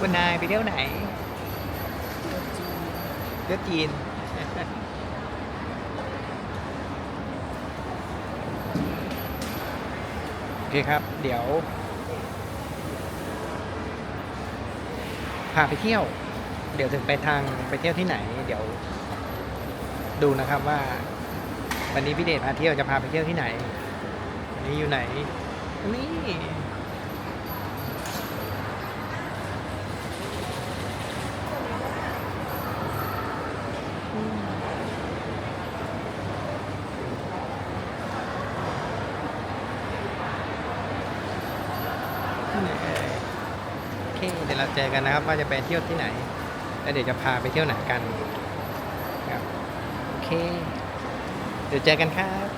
คุณนายไปเที่ยวไหนเที่ยวจีน โอเคครับ เดี๋ยว พาไปเที่ยว เดี๋ยวถึงไปทางไปเที่ยวที่ไหน เดี๋ยว ดูนะครับว่า วันนี้พี่เดชพาเที่ยวจะพาไปเที่ยวที่ไหน วันนี้อยู่ไหน นี่ โอเคเดี๋ยวเราเจอกันนะครับ ว่าจะไปเที่ยวที่ไหน แล้วเดี๋ยวจะพาไปเที่ยวไหนกันครับโอเค เดี๋ยวเจอกันครับ